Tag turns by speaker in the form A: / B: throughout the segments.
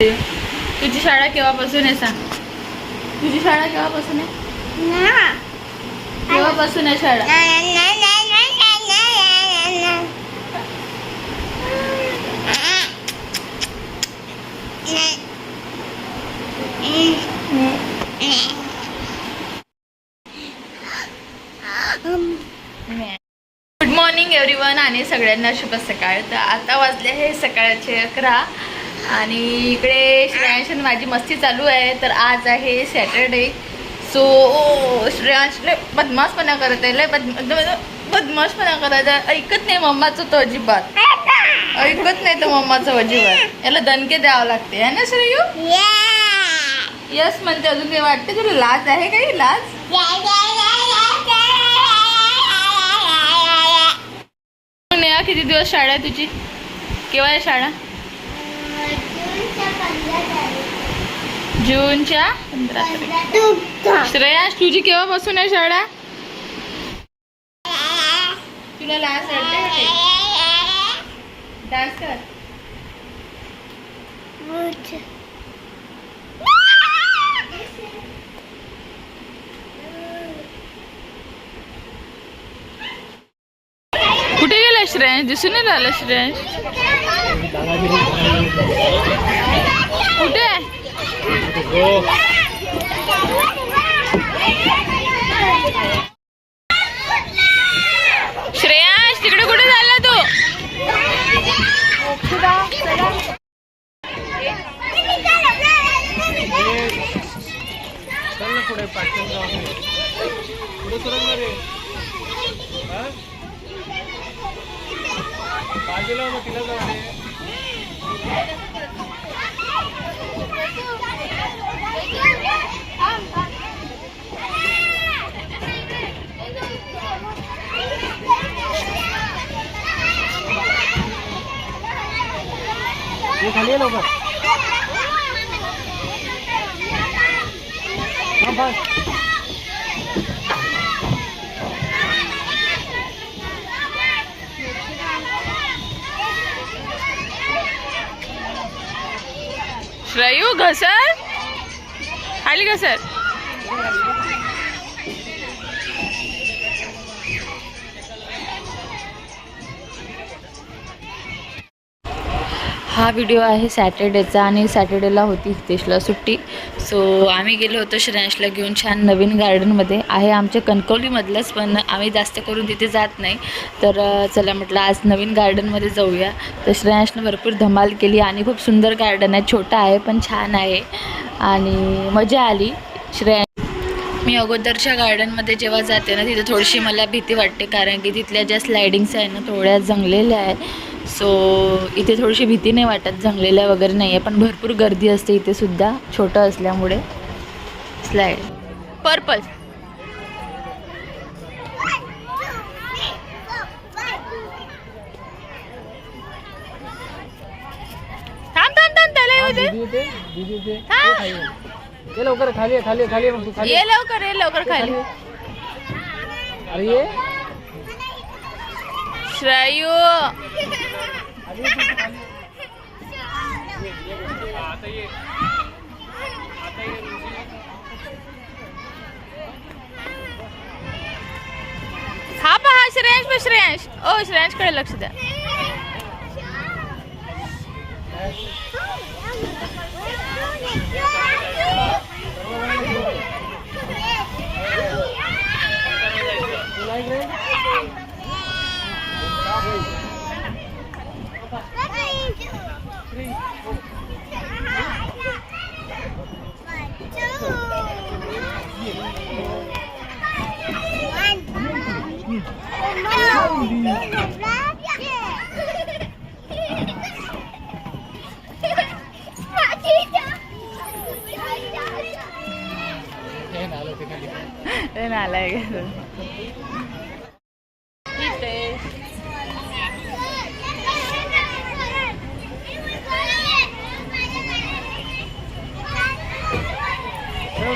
A: तुझी शाळा केव्हापासून आहे सांग. तुझी शाळा केव्हापासून आहे? केव्हापासून आहे शाळा? गुड मॉर्निंग एव्हरीवन आणि सगळ्यांना शुभ सकाळ. तर आता वाजले हे सकाळचे अकरा. आणि इकडे श्रेयांश आणि माझी मस्ती चालू आहे तर आज आहे सॅटरडे सो श्रेयांश लय बदमाशपणा करत आहे लय बदमाशपणा करत आहे. ऐकत नाही मम्माचं तो अजिबात. ऐकत नाही तो मम्माचं अजिबात. याला दणके द्यावं लागते है ना श्रेयू? यस म्हणते अजून काही वाटते तुला? लाज आहे काही? लाज? किती दिवस शाळा आहे तुझी? केव्हा आहे शाळा? जूनच्या पंधरा तारीख. श्रेयांश तुझी केव्हापासून आहे शाळा? तुला लाज वाटते डान्स कर. कुठे गेला श्रेयांश दिसून नाही राहिला श्रेयांश श्रेयाश तिकडे कुठे झाला तू?
B: पुढे पाठवून पुढे सरकणार रे बाजूला मग तिला जाऊ दे. ये खाली आहे लवकर. हा
A: घसर. खाली घसर. हा व्हिडिओ आहे सॅटर्डेचा आणि सॅटर्डेला होती हितेशला सुट्टी. सो आम्ही गेलो होतो श्रेयांशला घेऊन छान नवीन गार्डनमध्ये आहे आमच्या कणकवलीमधलंच पण आम्ही जास्त करून तिथे जात नाही. तर चला म्हटलं आज नवीन गार्डनमध्ये जाऊया. तर श्रेयांशनं भरपूर धमाल केली आणि खूप सुंदर गार्डन आहे. छोटं आहे पण छान आहे. आणि मजा आली. श्रेया मी अगोदरच्या गार्डनमध्ये जेव्हा जाते ना तिथे थोडीशी मला भीती वाटते. कारण की तिथल्या ज्या स्लायडिंग्स आहे ना थोड्या जंगलेल्या आहे सो इथे थोडीशी भीती नाही वाटत जंगलेल्या वगैरे नाही आहे पण भरपूर गर्दी असते इथे सुद्धा छोटं असल्यामुळे. Slide purple.
B: ये लवकर खाली खाली खाली मग तू खाली ये.
A: लवकर ये लवकर खाली
B: अरे
A: श्रायू.
B: हा,
A: पहा श्रेयांश बा श्रेयांश ओ श्रेयांशकडे लक्ष द्या
B: Thank you हे ना, आलं ते खाली.
A: ते नालाय इथे
B: ठेव, ठेव, ठेव. इकडे.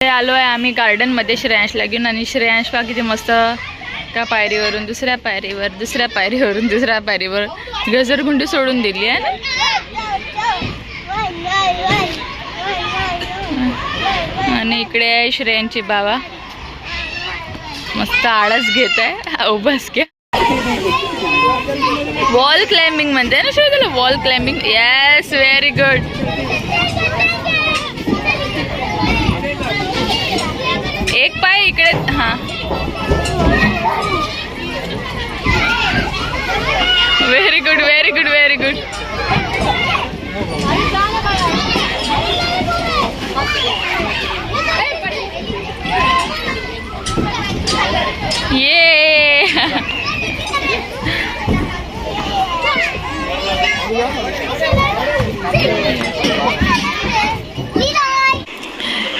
A: आलो आहे आम्ही गार्डनमध्ये श्रेयांशला घेऊन आणि श्रेयांश पा किती मस्त एका पायरीवरून दुसऱ्या पायरीवर दुसऱ्या पायरीवरून दुसऱ्या पायरीवर गजरगुंडी सोडून दिली आहे. ना आणि इकडे आहे श्रेयांची बाबा. मस्त आळस घेत आहे उभास घ्या वॉल क्लाइम्बिंग म्हणते ना श्रेय तुला wall climbing yes very good एक पाय इकडे हां. Very good very good very good ये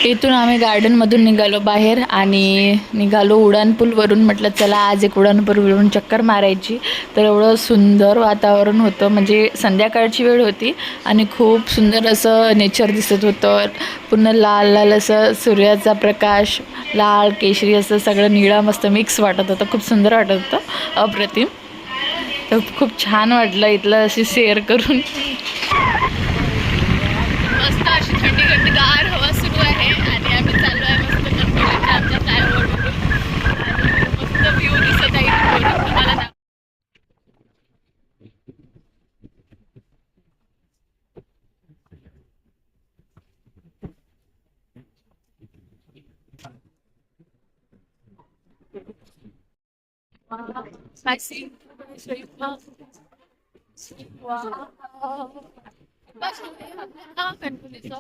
A: इथून आम्ही गार्डनमधून निघालो बाहेर आणि निघालो उड्डाणपूलवरून. म्हटलं चला आज एक उड्डाणपूलवरून चक्कर मारायची. तर एवढं सुंदर वातावरण होतं. म्हणजे संध्याकाळची वेळ होती आणि खूप सुंदर असं नेचर दिसत होतं. पूर्ण लाल लाल असं सूर्याचा प्रकाश लाल केशरी असं सगळं निळा मस्त मिक्स वाटत होतं. खूप सुंदर वाटत होतं. अप्रतिम. तर खूप छान वाटलं इथलं अशी शेअर करून मस्त अशी थंडी थंडीगार हवा सुरू आहे आणि आम्ही चाललो आहे मस्त कंपनीच्या आमच्या फ्लायओव्हरवरून आणि मस्त व्ह्यू दिसत आहे इथून वरून तुम्हाला दाख-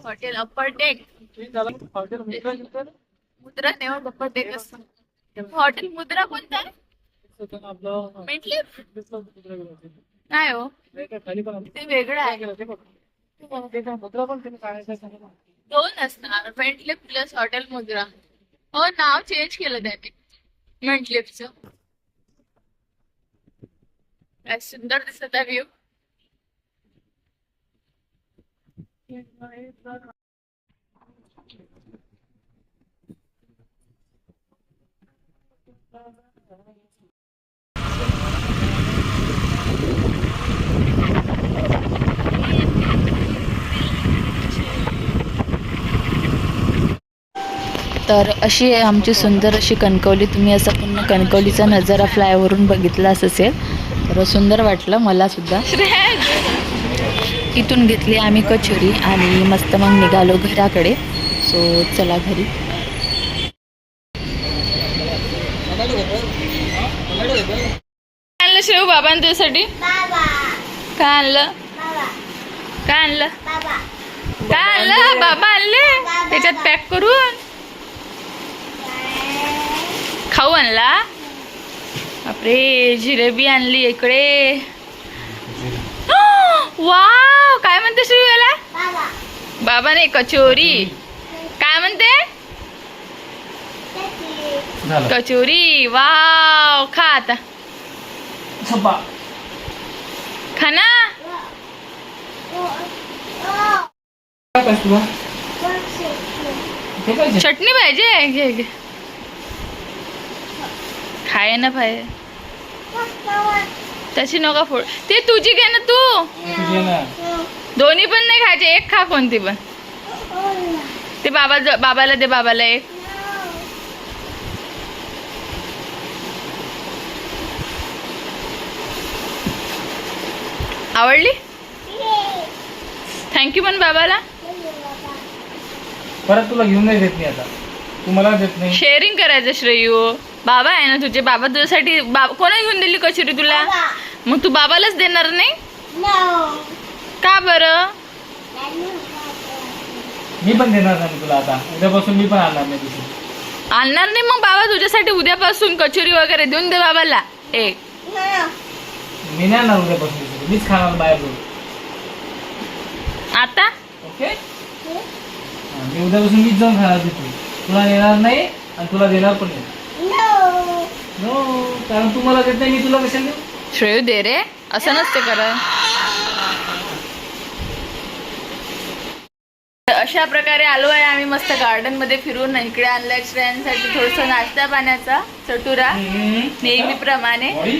A: हॉटेल अप्पर डेक मुद्रा नेवर अप्पर डेक हॉटेल मुद्रा कोणता आहे. नाही हो ते वेगळं आहे दोन असणार मेंटलिप प्लस हॉटेल मुद्रा हो नाव चेंज केलं त्याने. मेंटलिपचं काय सुंदर दिसत आहे व्ह्यू तर अशी आहे आमची सुंदर अशी कणकवली. तुम्ही असं पूर्ण कणकवलीचा नजारा फ्लायवरून बघितलाच असेल. तर सुंदर वाटलं मला सुद्धा. इथून घेतली आम्ही कचोरी आणि मस्त मग निघालो घराकडे. सो चला घरी. आणलं शिव बाबांनी तुझ्यासाठी? काय आणलं? काय आणलं? काय आणलं? बाबा आणले. त्याच्यात पॅक करून. खाऊ आणला? बापरे जिलेबी आणली इकडे. वाव काय म्हणते श्री याला बाबाने कचोरी. काय म्हणते? कचोरी. वाव खा आता. खा ना. चटणी पाहिजे? खाय ना पाहिजे तशी नका फोड. ते तुझी घे ना तू. दोन्ही पण नाही खायचे एक खा कोणती पण. ते बाबा बाबाला दे बाबाला एक. आवडली? थँक्यू पण बाबाला.
B: परत तुला घेऊन नाही देत मी आता. तू मला देत नाही.
A: शेअरिंग करायचं श्रेयू. बाबा आहे ना तुझे बाबा तुझ्यासाठी बाबा कोणा घेऊन दिली कचोरी तुला? मग तू बाबालाच देणार नाही? का बरं?
B: मी पण देणार नाही तुला आता. उद्यापासून मी पण आणणार नाही तुझी
A: आणणार नाही मग बाबा तुझ्यासाठी उद्यापासून कचोरी वगैरे देऊन दे बाबाला. एक
B: मी नाही आणणार उद्यापासून मीच खाणार बाहेर
A: आता?
B: ओके? मी उद्यापासून मीच जाऊन खाणार तिथे. तुला देणार नाही आणि तुला देणार पण नाही. नो कारण तू मला देत नाही मी तुला कशाला देऊ?
A: श्रेयू दे रे. असं नसते करत. अशा प्रकारे आलो आहे आम्ही मस्त गार्डनमध्ये फिरून इकडे आणलंय श्रेयांसाठी थोडस नाश्ता पाण्याचा चटुरा. नेहमीप्रमाणे.
B: बाई.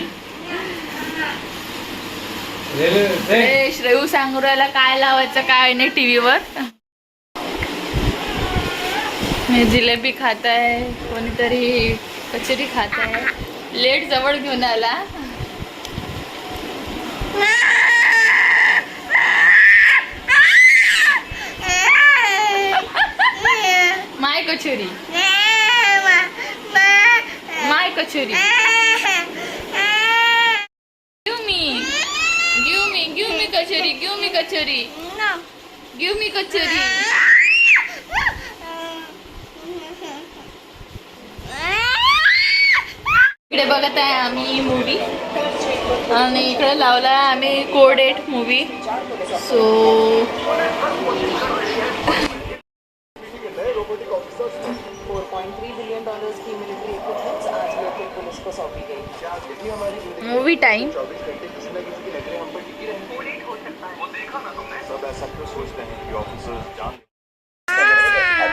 B: रे, रे, रे.
A: ए, श्रेयू सांगू राहिला काय लावायचं काय नाही टीव्हीवर. मी जिलेबी खात आहे कोणीतरी कचोरी खात आहे लेट जवळ घेऊन आला. My kachori. My kachori. Give me kachori give me kachori. Give me kachori. इकडे बघत आहे आम्ही मूवी आणि इकडे लावला आहे आम्ही कोडेट मूवी सो
C: रोबोटिक ऑफिसर्स ने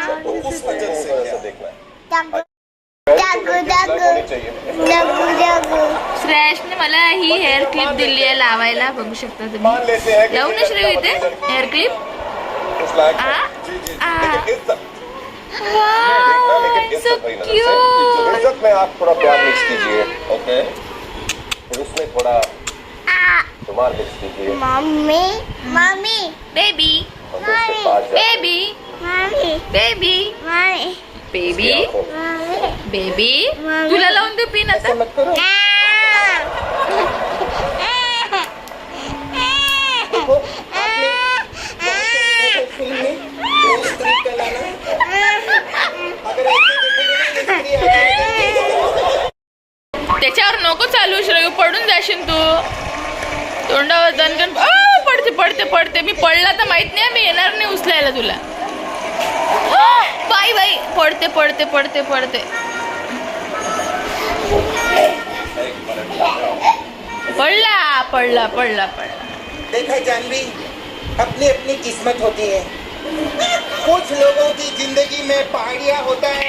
C: 4.3
A: हेअर क्लिप दिली आहे लावायला बघू शकता तुम्ही. लावू ना श्रेय इथे हेअर क्लिप
C: उस लायक।
A: आ?
C: जी जी
A: आ?
C: लेकिन इज्जत देखना लेकिन
A: सो
C: इज्जत वही ना
A: क्यूट
C: इज्जत में आप थोड़ा प्यार मिक्स कीजिए ओके फिर उसमें थोड़ा रुमाल मिक्स कीजिए
D: Mommy, mommy,
A: baby baby baby baby. Baby तुला लावून देऊ पिन आता? त्याच्यावर नको चालू श्रेयू. पडून जाशील तू. तोंडावर दणकन पडते पडते पडते. मी पडला तर माहीत नाही मी येणार नाही उचलायला तुला. बाई बाई. पडते पडते पडते पडते. पडला पडला पडला पडला.
E: देखा जानवी अपनी अपनी किस्मत होती है। कुछ लोगों की जिंदगी में पहाड़िया होता है।